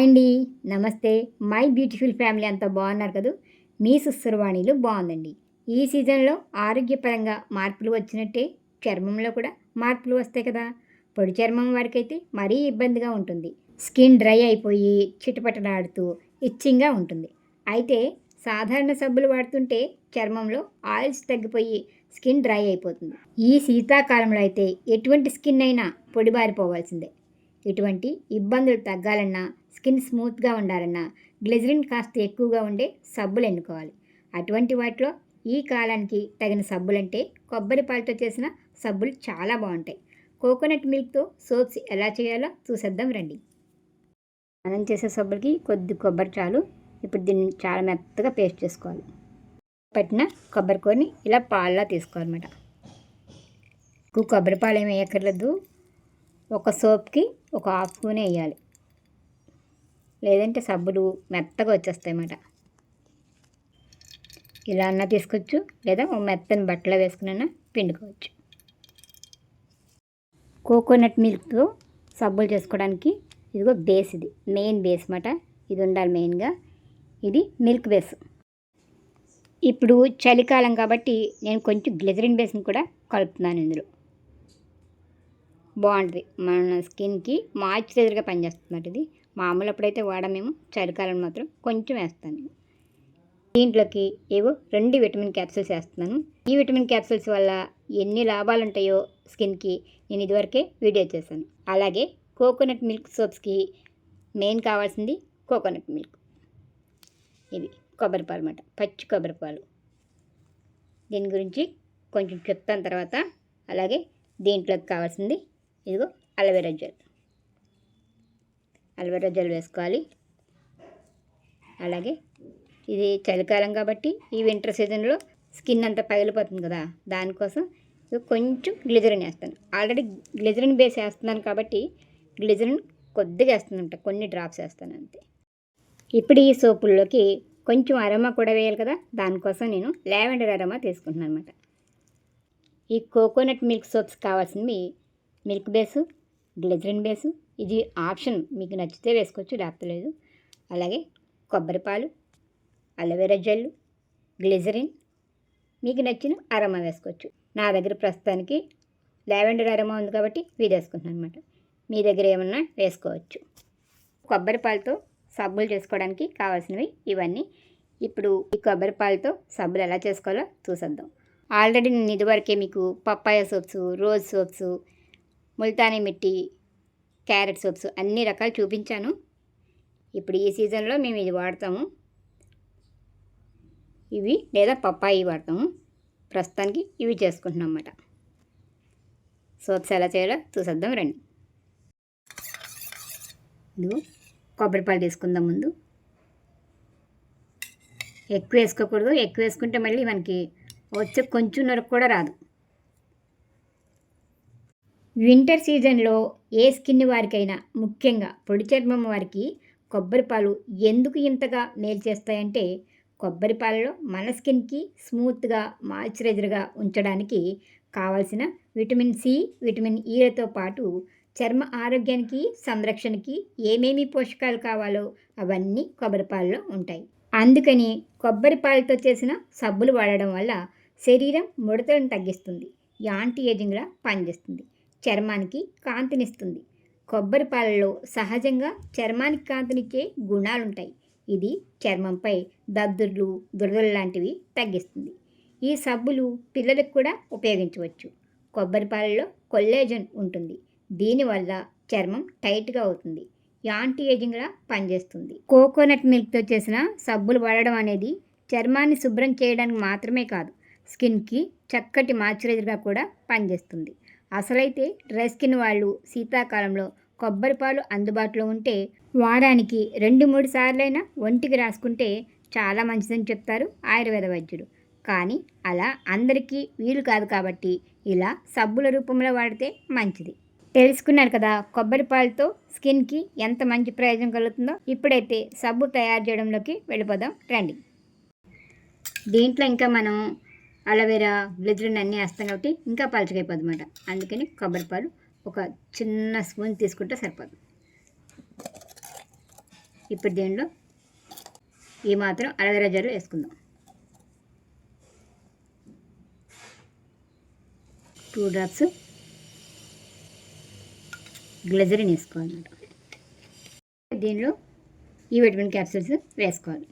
Hi అండి. నమస్తే. My beautiful family అంతా బాగున్నారు కదా? మీ సుస్థురవాణిలు బాగుందండి. ఈ సీజన్లో ఆరోగ్యపరంగా మార్పులు వచ్చినట్టే చర్మంలో కూడా మార్పులు వస్తాయి కదా. పొడి చర్మం వారికైతే మరీ ఇబ్బందిగా ఉంటుంది. స్కిన్ డ్రై అయిపోయి చిటపటలాడుతూ ఇచ్చింగ్గా ఉంటుంది. అయితే సాధారణ సబ్బులు వాడుతుంటే చర్మంలో ఆయిల్స్ తగ్గిపోయి స్కిన్ డ్రై అయిపోతుంది. ఈ శీతాకాలంలో అయితే ఎటువంటి స్కిన్ అయినా పొడిబారిపోవాల్సిందే ఇటువంటి ఇబ్బందులు తగ్గాలన్నా స్కిన్ స్మూత్గా ఉండాలన్నా గ్లిజరిన్ కాస్త ఎక్కువగా ఉండే సబ్బులు ఎన్నుకోవాలి. అటువంటి వాటిలో ఈ కాలానికి తగిన సబ్బులంటే కొబ్బరి పాలతో చేసిన సబ్బులు చాలా బాగుంటాయి. కోకోనట్ మిల్క్తో సోప్స్ ఎలా చేయాలో చూసేద్దాం రండి. మనం చేసే సబ్బులకి కొద్ది కొబ్బరి చాలు. ఇప్పుడు దీన్ని చాలా మెత్తగా పేస్ట్ చేసుకోవాలి. పట్టిన కొబ్బరి కొన్ని ఇలా పాలలా తీసుకోవాలన్నమాట. కొబ్బరి పాలు ఏమి వేయక్కర్లేదు. ఒక సోప్కి ఒక హాఫ్ స్పూనే వేయాలి. లేదంటే సబ్బులు మెత్తగా వచ్చేస్తాయి అన్నమాట. ఇలా అన్నా తీసుకోవచ్చు లేదా ఒక మెత్తని బట్టలో వేసుకున్నా పిండుకోవచ్చు. కోకోనట్ మిల్క్తో సబ్బులు చేసుకోవడానికి ఇదిగో బేస్ ఇది మెయిన్ బేస్ అనమాట ఇది ఉండాలి మెయిన్గా. ఇది మిల్క్ బేస్. ఇప్పుడు చలికాలం కాబట్టి నేను కొంచెం గ్లిజరిన్ బేస్ని కూడా కలుపుతున్నాను ఇందులో. బాగుంటుంది. మన స్కిన్కి మాయిశ్చరైజర్గా పనిచేస్తుంది ఇది. మామూలు అప్పుడైతే వాడమేమో చలికాలం మాత్రం కొంచెం వేస్తాను. దీంట్లోకి ఏవో రెండు విటమిన్ క్యాప్సూల్స్ వేస్తున్నాను. ఈ విటమిన్ క్యాప్సూల్స్ వల్ల ఎన్ని లాభాలు ఉంటాయో స్కిన్కి నేను ఇదివరకే వీడియో చేశాను. అలాగే కోకోనట్ మిల్క్ సోప్స్కి మెయిన్ కావాల్సింది కోకోనట్ మిల్క్. ఇవి కొబ్బరి పాలు అన్నమాట. పచ్చి కొబ్బరి పాలు. దీని గురించి కొంచెం చెప్తాను తర్వాత. అలాగే దీంట్లోకి కావాల్సింది ఇదిగో అలవేరా జెల్. అలవేరా జెల్ వేసుకోవాలి. అలాగే ఇది చలికాలం కాబట్టి ఈ వింటర్ సీజన్లో స్కిన్ అంతా పగిలిపోతుంది కదా దానికోసం కొంచెం గ్లిజరిన్ వేస్తాను. ఆల్రెడీ గ్లిజరిన్ బేస్ వేస్తున్నాను కాబట్టి గ్లిజరిన్ కొద్దిగా వేస్తుందంట కొన్ని డ్రాప్స్ వేస్తాను అంతే. ఇప్పుడు ఈ సోపుల్లోకి కొంచెం అరమా కూడా వేయాలి కదా దానికోసం నేను లావెండర్ అరమా తీసుకుంటున్నాను అనమాట ఈ కోకోనట్ మిల్క్ సోప్స్ కావాల్సినవి మిల్క్ బేసు గ్లిజరిన్ బేసు ఇది ఆప్షన్ మీకు నచ్చితే వేసుకోవచ్చు లేకపోలేదు అలాగే కొబ్బరి పాలు అలోవెరా జెల్ గ్లిజరిన్ మీకు నచ్చిన అరమా వేసుకోవచ్చు. నా దగ్గర ప్రస్తుతానికి లావెండర్ అరమా ఉంది కాబట్టి ఇది వేసుకుంటున్నాను అనమాట మీ దగ్గర ఏమన్నా వేసుకోవచ్చు. కొబ్బరి పాలతో సబ్బులు చేసుకోవడానికి కావాల్సినవి ఇవన్నీ. ఇప్పుడు ఈ కొబ్బరి పాలతో సబ్బులు ఎలా చేసుకోవాలో చూసేద్దాం. ఆల్రెడీ నేను ఇదివరకే మీకు papaya soaps rose soaps Multani mitti carrot soaps అన్ని రకాలు చూపించాను. ఇప్పుడు ఈ సీజన్లో మేము ఇది వాడతాము. ఇవి లేదా పప్పాయి వాడతాము. ప్రస్తుతానికి ఇవి చేసుకుంటున్నాం అన్నమాట సోప్స్ ఎలా చేయాలో చూసేద్దాం రండి. ఇదిగో కొబ్బరి పాలు తీసుకుందాం ముందు. ఎక్కువ వేసుకోకూడదు. ఎక్కువ వేసుకుంటే మళ్ళీ మనకి వచ్చే కొంచెం నరకు కూడా రాదు. వింటర్ సీజన్లో ఏ స్కిన్ వారికైనా ముఖ్యంగా పొడి చర్మం వారికి కొబ్బరి పాలు ఎందుకు ఇంతగా మేలు చేస్తాయంటే కొబ్బరి పాలలో మన స్కిన్కి స్మూత్గా మాయిశ్చరైజర్గా ఉంచడానికి కావాల్సిన విటమిన్ సి విటమిన్ e ఈలతో పాటు చర్మ ఆరోగ్యానికి సంరక్షణకి ఏమేమి పోషకాలు కావాలో అవన్నీ కొబ్బరి పాలలో ఉంటాయి. అందుకని కొబ్బరి పాలతో చేసిన సబ్బులు వాడడం వల్ల శరీరం ముడతలను తగ్గిస్తుంది యాంటీ ఏజింగ్లా పనిచేస్తుంది. చర్మానికి కాంతినిస్తుంది. కొబ్బరి పాలలో సహజంగా చర్మానికి కాంతినిచ్చే గుణాలుంటాయి. ఇది చర్మంపై దద్దుర్లు దురదలు లాంటివి తగ్గిస్తుంది. ఈ సబ్బులు పిల్లలకు కూడా ఉపయోగించవచ్చు. కొబ్బరి పాలలో కొల్లేజన్ ఉంటుంది. దీనివల్ల చర్మం టైట్గా అవుతుంది. యాంటీ ఏజింగ్లా పనిచేస్తుంది. కోకోనట్ మిల్క్తో చేసిన సబ్బులు వాడడం అనేది చర్మాన్ని శుభ్రం చేయడానికి మాత్రమే కాదు స్కిన్కి చక్కటి మాయిశ్చరైజర్గా కూడా పనిచేస్తుంది. అసలైతే డ్రై స్కిన్ వాళ్ళు శీతాకాలంలో కొబ్బరిపాలు అందుబాటులో ఉంటే వారానికి రెండు మూడు సార్లైనా ఒంటికి రాసుకుంటే చాలా మంచిదని చెప్తారు ఆయుర్వేద వైద్యులు. కానీ అలా అందరికీ వీలు కాదు కాబట్టి ఇలా సబ్బుల రూపంలో వాడితే మంచిది. తెలుసుకున్నారు కదా కొబ్బరి పాలతో స్కిన్కి ఎంత మంచి ప్రయోజనం కలుగుతుందో? ఇప్పుడైతే సబ్బు తయారు చేయడంలోకి వెళ్ళిపోదాం. రండి. దీంట్లో ఇంకా మనం అలోవెరా గ్లెజరిన్ అన్నీ వేస్తాం కాబట్టి ఇంకా పలచగైపోద్ది అనమాట అందుకని కొబ్బరి పాలు ఒక చిన్న స్పూన్ తీసుకుంటే సరిపోదు. ఇప్పుడు దీనిలో ఈ మాత్రం అలవేరా జరు వేసుకుందాం. టూ డ్రాప్స్ గ్లెజరిన్ వేసుకోవాలన్నమాట. దీనిలో ఈ విటమిన్ క్యాప్సూల్స్ వేసుకోవాలి.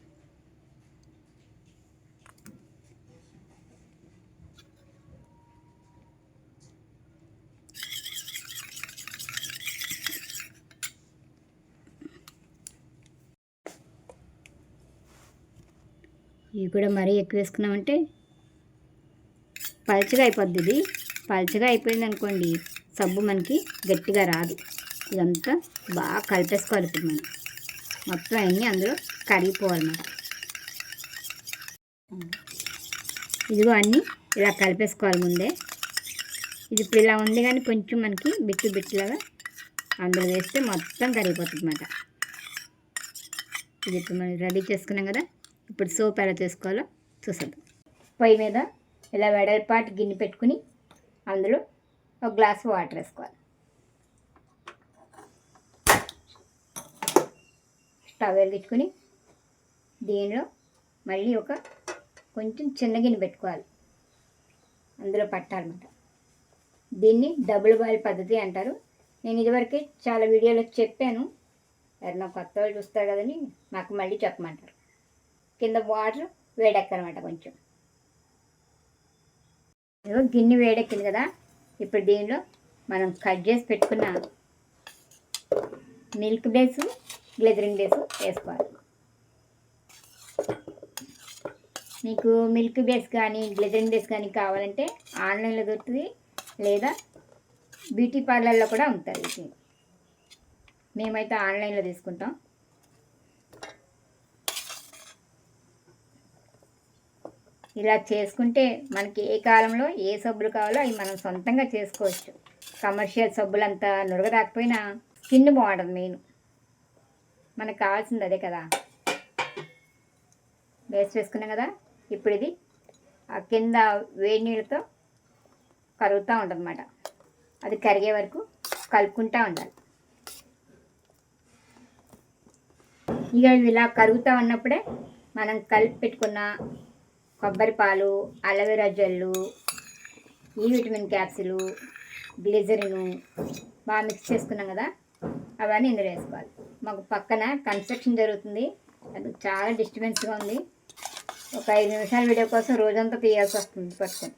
ఇవి కూడా మరీ ఎక్కువ వేసుకున్నామంటే పల్చగా అయిపోద్ది ఇది. పల్చగా అయిపోయింది అనుకోండి సబ్బు మనకి గట్టిగా రాదు. ఇదంతా బాగా కలిపేసుకోవాలి ఇప్పుడు మనం. మొత్తం అన్నీ అందులో కరిగిపోవాలన్నమాట ఇదిగో అన్నీ ఇలా కలిపేసుకోవాలి ముందే. ఇది ఇప్పుడు ఇలా ఉంది కానీ కొంచెం మనకి బిట్టు బిట్టులాగా అందులో వేస్తే మొత్తం కరిగిపోతుంది అన్నమాట. ఇది ఇప్పుడు మనం రెడీ చేసుకున్నాం కదా. ఇప్పుడు సోప్ ఎలా చేసుకోవాలో చూసేద్దాం. పొయ్యి మీద ఇలా వెడల్పాటి గిన్నె పెట్టుకుని అందులో ఒక గ్లాస్ వాటర్ వేసుకోవాలి. స్టవ్ వెలిగించుకొని దీనిలో మళ్ళీ ఒక కొంచెం చిన్న గిన్నె పెట్టుకోవాలి. అందులో పట్టాలన్నమాట దీన్ని డబుల్ బాయిల్ పద్ధతి అంటారు. నేను ఇదివరకే చాలా వీడియోలో చెప్పాను. ఎవరైనా కొత్త వాళ్ళు చూస్తారు కదని నాకు మళ్ళీ చెప్పమంటారు. కింద వాటర్ వేడెక్కనమాట కొంచెం. ఇదిగో గిన్నె వేడెక్కింది కదా. ఇప్పుడు దీనిలో మనం కట్ చేసి పెట్టుకున్న మిల్క్ బేస్ గ్లెజరింగ్ బేస్ వేసుకోవాలి. మీకు మిల్క్ బేస్ కానీ గ్లెజరింగ్ బేస్ కానీ కావాలంటే ఆన్లైన్లో దొరుకుతుంది లేదా బ్యూటీ పార్లర్లో కూడా అమ్ముతారు మేమైతే ఆన్లైన్లో తీసుకుంటాం. ఇలా చేసుకుంటే మనకి ఏ కాలంలో ఏ సబ్బులు కావాలో అవి మనం సొంతంగా చేసుకోవచ్చు. కమర్షియల్ సబ్బులు అంతా నురగ రాకపోయినా స్కిన్ బాగుంటుంది మెయిన్. మనకు కావాల్సింది అదే కదా. వేస్ట్ వేసుకున్నాం కదా ఇప్పుడు ఇది ఆ కింద వేడి నీళ్ళతో కరుగుతూ ఉంటుంది అన్నమాట అది కరిగే వరకు కలుపుకుంటూ ఉండాలి. ఇక ఇలా కరుగుతూ ఉన్నప్పుడే మనం కలిపి పెట్టుకున్న కొబ్బరి పాలు అలవెరా జెల్లు ఈ విటమిన్ క్యాప్సులు గ్లిజరిను బాగా మిక్స్ చేసుకున్నాం కదా అవన్నీ ఇందులో వేసుకోవాలి. మాకు పక్కన కన్స్ట్రక్షన్ జరుగుతుంది. అది చాలా డిస్టర్బెన్స్గా ఉంది. ఒక ఐదు నిమిషాల వీడియో కోసం రోజంతా తీయాల్సి వస్తుంది పట్టుకొని.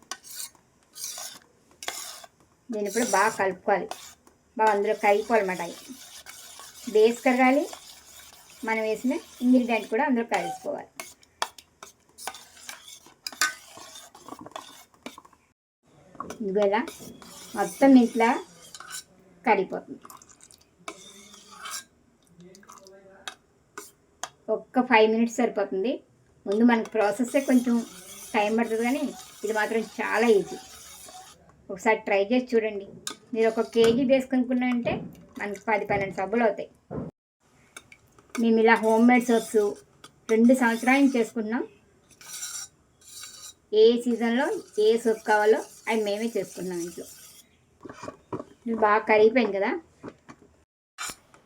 దీన్ని ఇప్పుడు బాగా కలుపుకోవాలి. బాగా అందులో కలిపోవాలన్నమాట అవి. బేస్ కరగాలి. మనం వేసిన ఇంగ్రీడియంట్ కూడా అందులో కలుసుకోవాలి ఇదిగో ఇలా మొత్తం ఇట్లా కరిగిపోతుంది. ఒక్క ఫైవ్ మినిట్స్ సరిపోతుంది. ముందు మనకి ప్రాసెస్సే కొంచెం టైం పడుతుంది కానీ ఇది మాత్రం చాలా ఈజీ ఒకసారి ట్రై చేసి చూడండి. మీరు ఒక కేజీ వేసుకునుకున్నారంటే మనకి పది పన్నెండు సబ్బులు అవుతాయి. మేము ఇలా హోమ్ మేడ్ సోప్స్ రెండు సంవత్సరాలు చేసుకున్నాం. ఏ సీజన్లో ఏ సోప్ కావాలో అవి మేమే చేసుకున్నాం ఇంట్లో. ఇది బాగా కరిగిపోయింది కదా?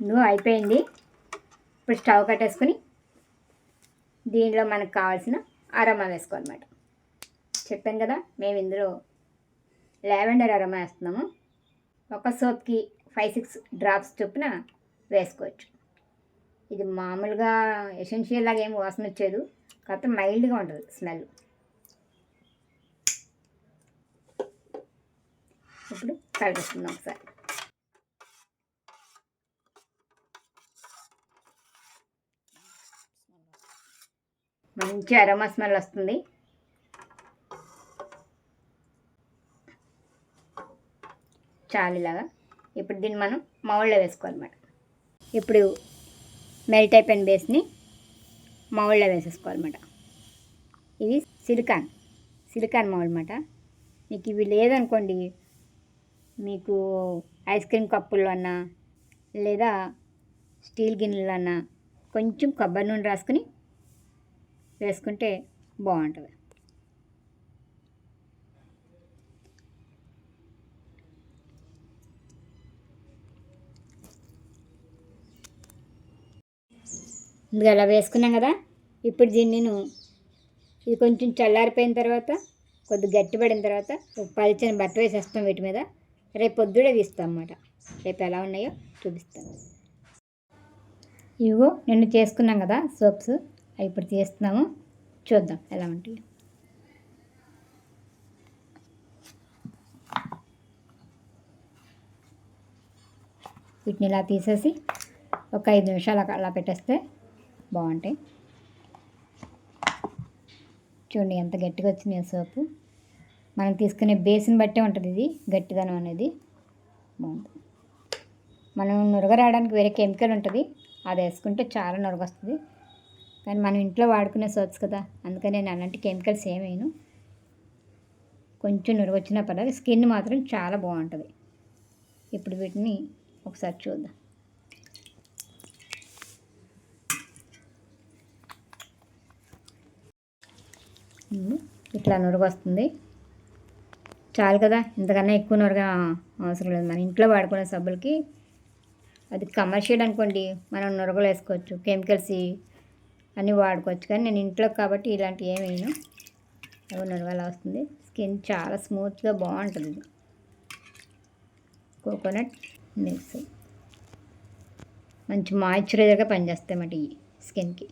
నువ్వు అయిపోయింది. ఇప్పుడు స్టవ్ కట్టేసుకొని దీనిలో మనకు కావాల్సిన అరమా వేసుకోవాలన్నమాట. చెప్పాను కదా మేము ఇందులో లావెండర్ అరమా వేస్తున్నాము. ఒక సోప్కి ఫైవ్ సిక్స్ డ్రాప్స్ చొప్పున వేసుకోవచ్చు. ఇది మామూలుగా ఎసెన్షియల్ లాగా ఏమి వాసన వచ్చేది. కాకపోతే మైల్డ్గా ఉంటుంది స్మెల్. ఇప్పుడు కలిపిస్తున్నాం ఒకసారి. మంచి అరోమా స్మెల్ వస్తుంది. చాలు ఇలాగా. ఇప్పుడు దీన్ని మనం మౌళ్ళలో వేసుకోవాలన్నమాట. ఇప్పుడు మెల్ట్ అయిపోయిన బేస్ని మౌళ్ళలో వేసేసుకోవాలన్నమాట. ఇది సిలికాన్ సిలికాన్ మౌల్ అన్నమాట. మీకు ఇవి లేదనుకోండి మీకు ఐస్ క్రీమ్ కప్పుల్లోనా అన్నా లేదా స్టీల్ గిన్నెలన్నా కొంచెం కొబ్బరి నూనె రాసుకుని వేసుకుంటే బాగుంటుంది. ముందుగా అలా వేసుకున్నాం కదా ఇప్పుడు దీన్ని నేను ఇది కొంచెం చల్లారిపోయిన తర్వాత కొద్ది గట్టిపడిన తర్వాత ఒక పలిచని బట్ట వేసేస్తాం వీటి మీద. రేపు పొద్దుడే తీస్తాం అన్నమాట రేపు ఎలా ఉన్నాయో చూపిస్తాను. ఇవిగో నిన్ను చేసుకున్నాం కదా సోప్స్. అవి ఇప్పుడు తీస్తున్నాము. చూద్దాం ఎలా ఉంటాయి. వీటిని ఇలా తీసేసి ఒక ఐదు నిమిషాలు అలా- అలా పెట్టేస్తే బాగుంటాయి. చూడండి ఎంత గట్టిగా వచ్చింది సోపు. మనం తీసుకునే బేసిన్ బట్టే ఉంటుంది ఇది గట్టిదనం అనేది. బాగుంటుంది మనం నురగ రావడానికి వేరే కెమికల్ ఉంటుంది అది వేసుకుంటే చాలా నురగ వస్తుంది కానీ మనం ఇంట్లో వాడుకునే సోప్స్ కదా అందుకని నేను అలాంటి కెమికల్స్ ఏమేను కొంచెం నురగ వచ్చినా పర్లేదు స్కిన్ మాత్రం చాలా బాగుంటుంది. ఇప్పుడు వీటిని ఒకసారి చూద్దాం. ఇట్లా నురగొస్తుంది. చాలు కదా ఇంతకన్నా ఎక్కువ నురగ అవసరం లేదు. మన ఇంట్లో వాడుకునే సబ్బులకి అది కమర్షియల్ అనుకోండి మనం నురగలు వేసుకోవచ్చు కెమికల్స్ అన్నీ వాడుకోవచ్చు. కానీ నేను ఇంట్లో కాబట్టి ఇలాంటివి ఏమి అవి నురగల వస్తుంది. స్కిన్ చాలా స్మూత్గా బాగుంటుంది. కోకోనట్ మిల్క్స్ మంచి మాయిశ్చరైజర్గా పనిచేస్తాయన్నమాట ఈ స్కిన్కి.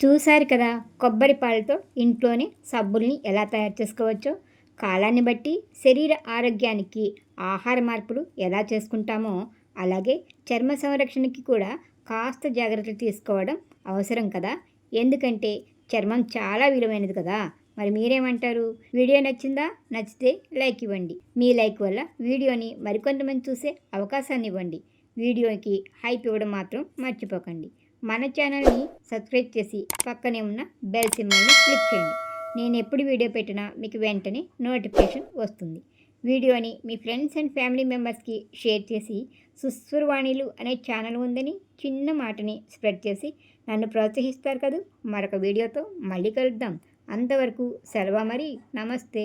చూశారు కదా కొబ్బరి పాలతో ఇంట్లోనే సబ్బుల్ని ఎలా తయారు చేసుకోవచ్చో? కాలాన్ని బట్టి శరీర ఆరోగ్యానికి ఆహార మార్పులు ఎలా చేసుకుంటామో అలాగే చర్మ సంరక్షణకి కూడా కాస్త జాగ్రత్తలు తీసుకోవడం అవసరం కదా? ఎందుకంటే చర్మం చాలా విలువైనది కదా? మరి మీరేమంటారు? వీడియో నచ్చిందా? నచ్చితే లైక్ ఇవ్వండి. మీ లైక్ వల్ల వీడియోని మరికొంతమంది చూసే అవకాశాన్ని ఇవ్వండి. వీడియోకి హైప్ ఇవ్వడం మాత్రం మర్చిపోకండి. మన ఛానల్ని సబ్స్క్రైబ్ చేసి పక్కనే ఉన్న బెల్ సింబల్ని క్లిక్ చేయండి. నేను ఎప్పుడు వీడియో పెట్టినా మీకు వెంటనే నోటిఫికేషన్ వస్తుంది. వీడియోని మీ ఫ్రెండ్స్ అండ్ ఫ్యామిలీ మెంబర్స్కి షేర్ చేసి సుస్వరవాణిలు అనే ఛానల్ ఉందని చిన్న మాటని స్ప్రెడ్ చేసి నన్ను ప్రోత్సహిస్తారు కదూ? మరొక వీడియోతో మళ్ళీ కలుద్దాం. అంతవరకు సెలవు మరి నమస్తే.